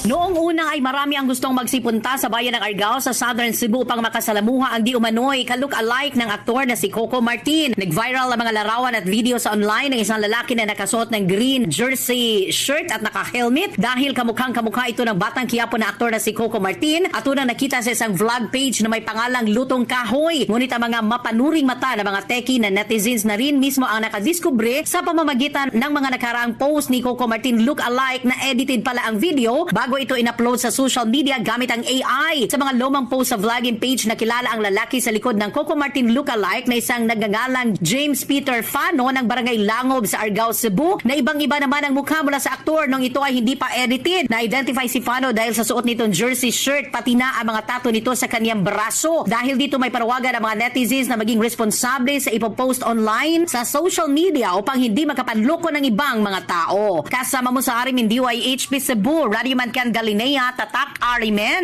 Noong una ay marami ang gustong magsipunta sa bayan ng Argao sa Southern Cebu upang makasalamuha ang di umano'y kaluk-alike ng aktor na si Coco Martin. Nag-viral ang mga larawan at video sa online ng isang lalaki na nakasuot ng green jersey shirt at naka-helmet dahil kamukhang kamukha ito ng batang kiyapo na aktor na si Coco Martin at unang nakita sa isang vlog page na may pangalang Lutong Kahoy. Ngunit ang mga mapanuring mata ng mga teki na netizens na rin mismo ang nakadiskubre sa pamamagitan ng mga nakaraang post ni Coco Martin look-alike na edited pala ang video bago ito in-upload sa social media gamit ang AI. Sa mga lumang post sa vlogging page nakilala ang lalaki sa likod ng Coco Martin look-alike na isang nagngangalang James Peter Fano ng Barangay Langob sa Argao, Cebu na ibang-iba naman ang mukha mula sa aktor nung ito ay hindi pa edited. Na-identify si Fano dahil sa suot nitong jersey shirt pati na ang mga tato nito sa kanyang braso. Dahil dito may parawagan ang mga netizens na maging responsable sa ipopost online sa social media upang hindi makapanloko ng ibang mga tao. Kasama mo sa Arimin DYHP Cebu, Radio Mancan Galinea, Tatak Arimen.